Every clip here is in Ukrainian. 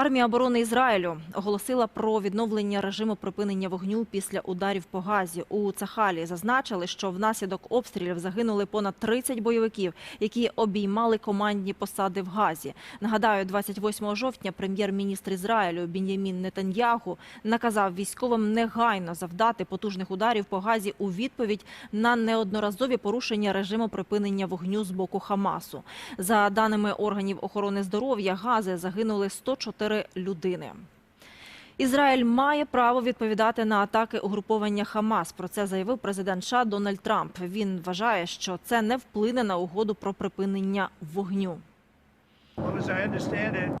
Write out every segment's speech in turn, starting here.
Армія оборони Ізраїлю оголосила про відновлення режиму припинення вогню після ударів по газі. У Цахалі зазначили, що внаслідок обстрілів загинули понад 30 бойовиків, які обіймали командні посади в газі. Нагадаю, 28 жовтня прем'єр-міністр Ізраїлю Бін'ямін Нетаньяху наказав військовим негайно завдати потужних ударів по газі у відповідь на неодноразові порушення режиму припинення вогню з боку Хамасу. За даними органів охорони здоров'я, гази загинули 104 людини. Ізраїль має право відповідати на атаки угруповання Хамас. Про це заявив президент США Дональд Трамп. Він вважає, що це не вплине на угоду про припинення вогню.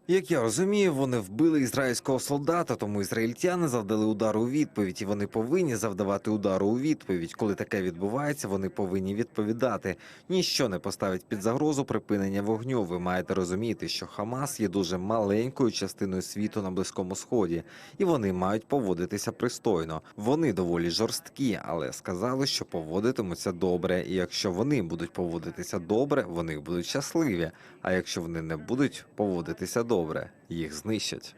Як я розумію, вони вбили ізраїльського солдата, тому ізраїльтяни завдали удару у відповідь, і вони повинні завдавати удару у відповідь. Коли таке відбувається, вони повинні відповідати. Ніщо не поставить під загрозу припинення вогню. Ви маєте розуміти, що Хамас є дуже маленькою частиною світу на близькому сході, і вони мають поводитися пристойно. Вони доволі жорсткі, але сказали, що поводитимуться добре. І якщо вони будуть поводитися добре, вони будуть щасливі. А якщо вони не будуть поводитися добре, їх знищать.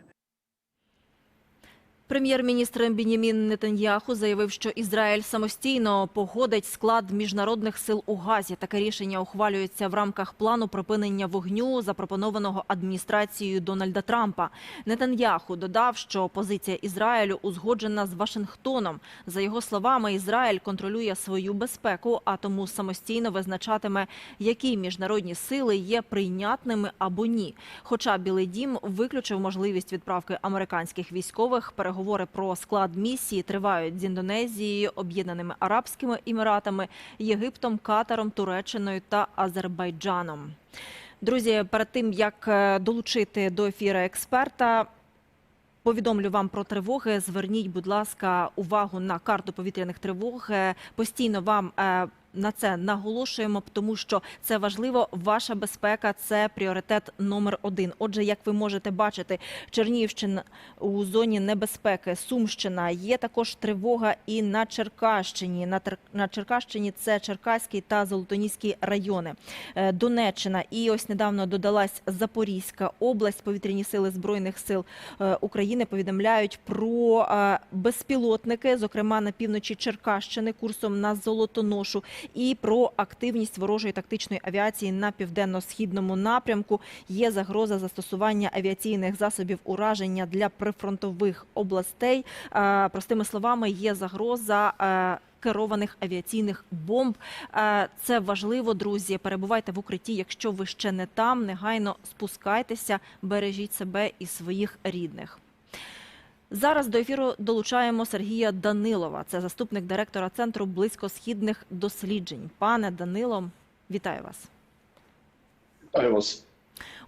Прем'єр-міністр Бінімін Нетаньяху заявив, що Ізраїль самостійно погодить склад міжнародних сил у Газі. Таке рішення ухвалюється в рамках плану припинення вогню, запропонованого адміністрацією Дональда Трампа. Нетаньяху додав, що позиція Ізраїлю узгоджена з Вашингтоном. За його словами, Ізраїль контролює свою безпеку, а тому самостійно визначатиме, які міжнародні сили є прийнятними або ні. Хоча Білий Дім виключив можливість відправки американських військових, переговори про склад місії тривають з Індонезією, Об'єднаними Арабськими Еміратами, Єгиптом, Катаром, Туреччиною та Азербайджаном. Друзі, перед тим як е, долучити до ефіру експерта. Повідомлю вам про тривоги. Зверніть, будь ласка, увагу на карту повітряних тривог. Е, Постійно вам е, на це наголошуємо, тому що це важливо. Ваша безпека це пріоритет номер один. Отже, як ви можете бачити, Чернігівщина у зоні небезпеки, Сумщина є також тривога і на Черкащині. На Тер- на Черкащині це Черкаський та Золотоніський райони. Е, Донеччина і ось недавно додалась Запорізька область. Повітряні сили збройних сил е, України повідомляють про е, безпілотники, зокрема на півночі Черкащини, курсом на Золотоношу, і про активність ворожої тактичної авіації на південно-східному напрямку. Є загроза застосування авіаційних засобів ураження для прифронтових областей. Е, Простими словами, є загроза. е, Керованих авіаційних бомб Е, це важливо, друзі. Перебувайте в укритті. Якщо ви ще не там, негайно спускайтеся, бережіть себе і своїх рідних. Зараз до ефіру долучаємо Сергія Данилова. Це заступник директора центру близькосхідних досліджень. Пане Данило, вітаю вас. Вітаю вас.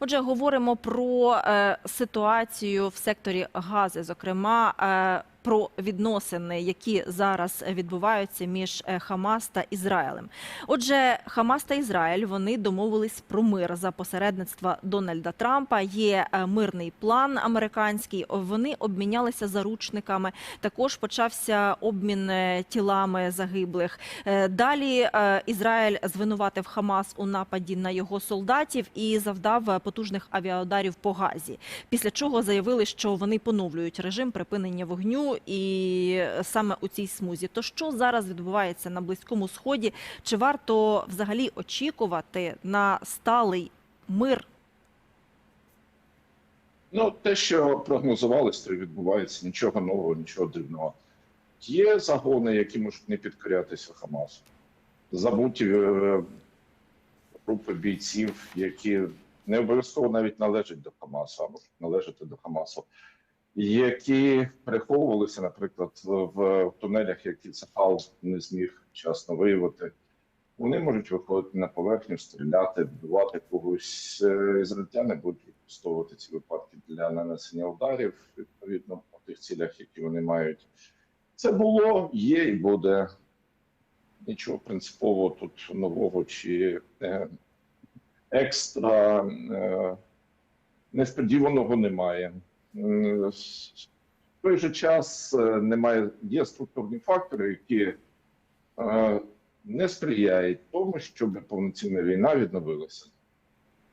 Отже, говоримо про е, ситуацію в секторі гази, зокрема е, про відносини, які зараз відбуваються між е, Хамас та Ізраїлем. Отже, Хамас та Ізраїль вони домовились про мир за посередництва Дональда Трампа. Є е, мирний план американський. Вони обмінялися заручниками. Також почався обмін е, тілами загиблих. Далі Ізраїль звинуватив Хамас у нападі на його солдатів і завдав потужних авіаударів по газі. Після чого заявили, що вони поновлюють режим припинення вогню і саме у цій смузі. То що зараз відбувається на близькому сході? Чи варто взагалі очікувати на сталий мир? Ну, те, що прогнозувалось, то відбувається. Нічого нового, нічого дивного. Є загони, які можуть не підкорятися Хамасу. Забуті е, групи бійців, які не обов'язково навіть належать до Хамасу, а можуть належати до Хамасу, які приховувалися, наприклад, в тунелях, які Цахал не зміг вчасно виявити. Вони можуть виходити на поверхню, стріляти, вбивати когось. Е, Ізраїльтяни будуть використовувати ці випадки для нанесення ударів відповідно по тих цілях, які вони мають. Це було, є і буде. Нічого принципово тут нового чи е, екстра е, несподіваного немає. В той же час е, немає є структурні фактори, які е, не сприяють тому, щоб повноцінна війна відновилася.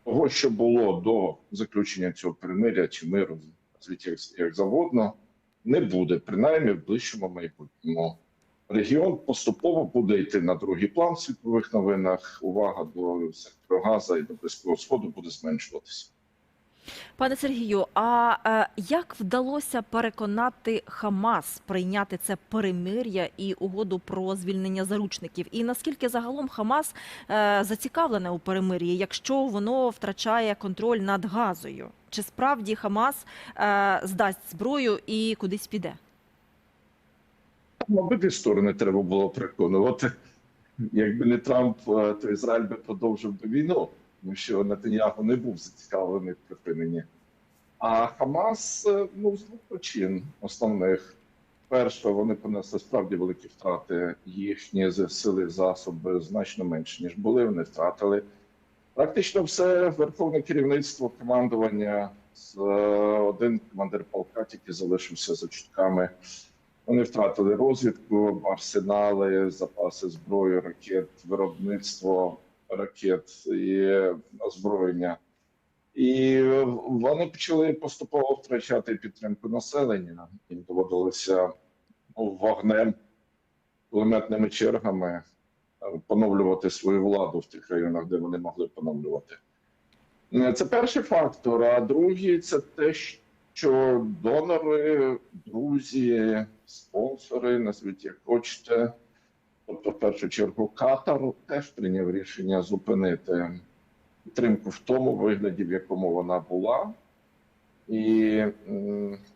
Того, що було до заключення цього перемиря чи миру як завгодно, не буде, принаймні в ближчому майбутньому. Регіон поступово буде йти на другий план в світових новинах. Увага до сектору Газа і до Близького Сходу буде зменшуватися. Пане Сергію, а е, як вдалося переконати Хамас прийняти це перемир'я і угоду про звільнення заручників? І наскільки загалом Хамас е, зацікавлене у перемир'ї, якщо воно втрачає контроль над газою? Чи справді Хамас е, здасть зброю і кудись піде? Обидві сторони треба було переконувати. Якби не Трамп, то Ізраїль би продовжив би війну, тому що Нетаньяху не був зацікавлений в припиненні. А Хамас е, ну, з двох причин основних. Перше, вони понесли справді великі втрати. Їхні сили засоби значно менше, ніж були. Вони втратили практично все верховне керівництво командування. З е, один командир полка тільки залишився за чутками. Вони втратили розвідку, арсенали, запаси зброї, ракет, виробництво ракет і озброєння. І вони почали поступово втрачати підтримку населення. Їм доводилося ну, вогнем, кулеметними чергами поновлювати свою владу в тих районах, де вони могли поновлювати. Е, Це перший фактор. А другий це те, що донори, друзі, спонсори, назвіть як хочете. Тобто, в першу чергу, Катар теж прийняв рішення зупинити підтримку в тому вигляді, в якому вона була. І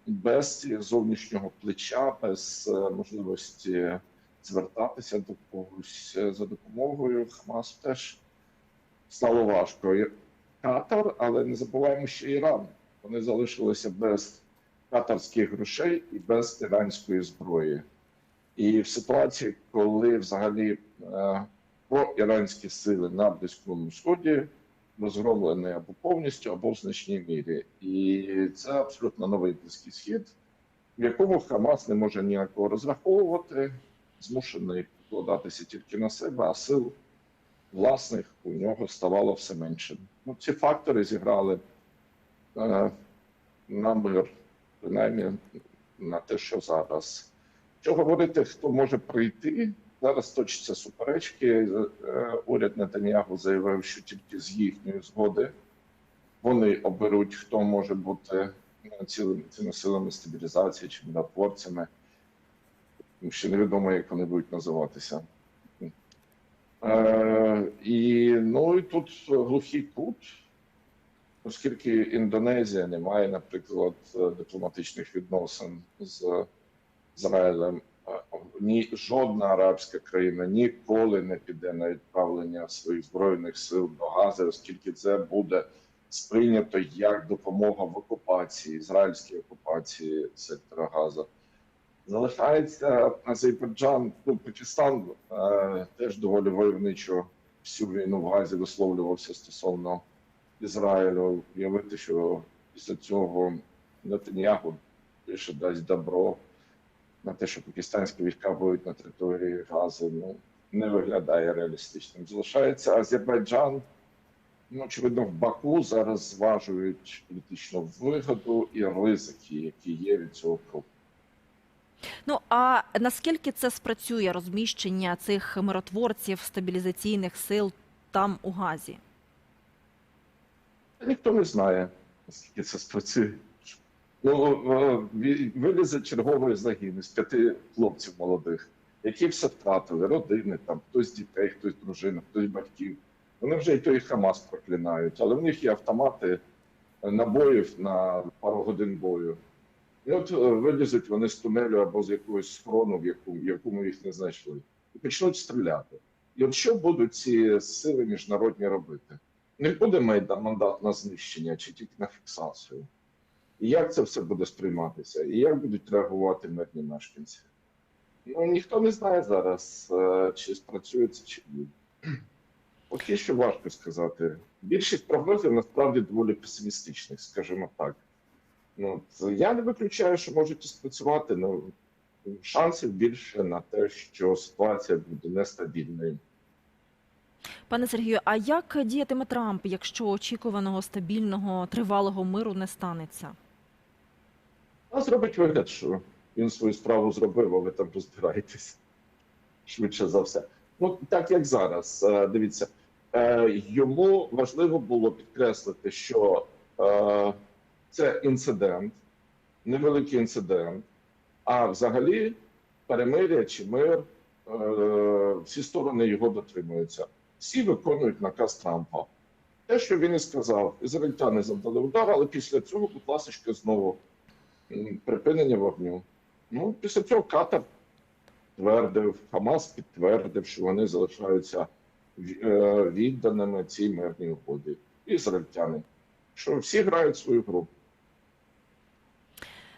без зовнішнього плеча, без е, можливості звертатися до когось е, за допомогою, Хамас теж стало важко. Катар, але не забуваємо ще Іран. Вони залишилися без катарських грошей і без іранської зброї. І в ситуації, коли взагалі е, проіранські сили на Близькому Сході розгромлені або повністю, або в значній мірі. І це абсолютно новий близький схід, в якому Хамас не може ні на кого розраховувати, змушений покладатися тільки на себе, а сил власних у нього ставало все менше. Ну, ці фактори зіграли е, на мир, принаймні на те, що зараз. Що говорити, хто може прийти? Зараз точаться суперечки. Е, Уряд Нетаньягу заявив, що тільки з їхньої згоди вони оберуть, хто може бути е, цілими цими силами стабілізації чи миротворцями. Що невідомо, як вони будуть називатися. Е, і ну і тут глухий кут, оскільки Індонезія не має, наприклад, е, дипломатичних відносин з Ізраїлем. Ні жодна арабська країна ніколи не піде на відправлення своїх збройних сил до Гази, оскільки це буде сприйнято як допомога в окупації, ізраїльській окупації сектора Газа. Залишається Азербайджан, ну Пакистан е, теж доволі войовничо всю війну в Газі висловлювався стосовно Ізраїлю. Уявити, що після цього Нетаньягу більше дасть добро на те, що пакистанські війська будуть на території Гази, ну не виглядає реалістичним. Залишається Азербайджан. Ну, очевидно, в Баку зараз зважують політичну вигоду і ризики, які є від цього кроку. Ну а наскільки це спрацює розміщення цих миротворців стабілізаційних сил там у Газі? Ніхто не знає, наскільки це спрацює. Ну, е, вилізе черговий загін із п'яти хлопців молодих, які все втратили, родини, там, хтось дітей, хтось дружина, хтось батьків. Вони вже і той Хамас проклинають, але в них є автомати набоїв на пару годин бою. І от е, вилізуть вони з тунелю або з якогось схорону, в яку- якому їх не знайшли, і почнуть стріляти. І от що будуть ці сили міжнародні робити? Не буде майда- мандат на знищення чи тільки на фіксацію. І як це все буде сприйматися? І як будуть реагувати мирні мешканці? Ну ніхто не знає зараз, е, чи спрацює це, чи ні. Поки що важко сказати. Більшість прогнозів насправді доволі песимістичних, скажімо так. Ну, я не виключаю, що можуть спрацювати, але шансів більше на те, що ситуація буде нестабільною. Пане Сергію, а як діятиме Трамп, якщо очікуваного стабільного тривалого миру не станеться? А зробить вигляд, що він свою справу зробив, а ви там розбираєтесь. Швидше за все. Ну, так як зараз, Е, дивіться, е, йому важливо було підкреслити, що е, це інцидент, невеликий інцидент, а взагалі перемиря чи мир, всі сторони його дотримуються. Всі виконують наказ Трампа. Те, що він і сказав, ізраїльтяни завдали удар, але після цього, будь ласка, знову припинення вогню. Ну, після цього Катар твердив, Хамас підтвердив, що вони залишаються е, відданими цій мирній угоді. Ізраїльтяни. Що всі грають свою гру.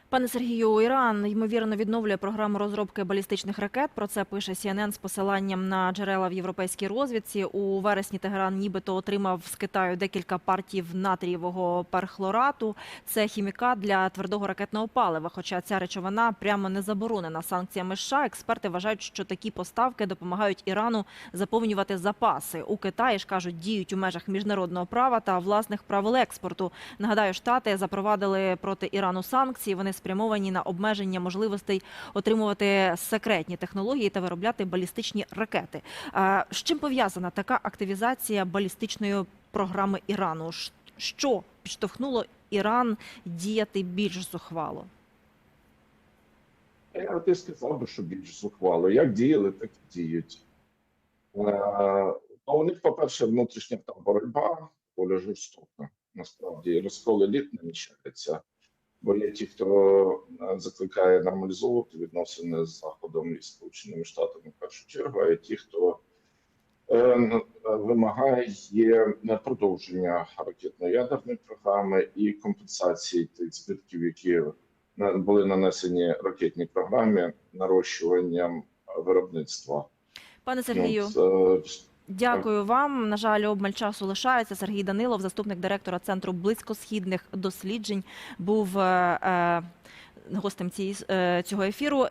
Пане Сергію, Іран ймовірно відновлює програму розробки балістичних ракет. Про це пише CNN з посиланням на джерела в європейській розвідці. У вересні Тегеран нібито отримав з Китаю декілька партій натрієвого перхлорату. Це хімікат для твердого ракетного палива. Хоча ця речовина прямо не заборонена санкціями США. Експерти вважають, що такі поставки допомагають Ірану заповнювати запаси. У Китаї ж кажуть, діють у межах міжнародного права та власних правил експорту. Нагадаю, штати запровадили проти Ірану санкції. Вони спрямовані на обмеження можливостей отримувати секретні технології та виробляти балістичні ракети. З чим пов'язана така активізація балістичної програми Ірану? Що підштовхнуло Іран діяти більш зухвало? Я ти сказав би, що більш зухвало. Як діяли, так і діють. Е, ну, у них, по-перше, внутрішня там боротьба доволі жорстока. Насправді розкол еліт не міщається. Бо є ті, хто е, закликає нормалізовувати відносини з Заходом і Сполученими Штатами в першу чергу, а є ті, хто е, е, вимагає продовження ракетно-ядерної програми і компенсації тих збитків, які були нанесені ракетній програмі нарощуванням виробництва. Пане Сергію, От, Дякую вам. На жаль, обмаль часу лишається. Сергій Данилов, заступник директора центру близькосхідних досліджень, був е, е, гостем е, цього ефіру.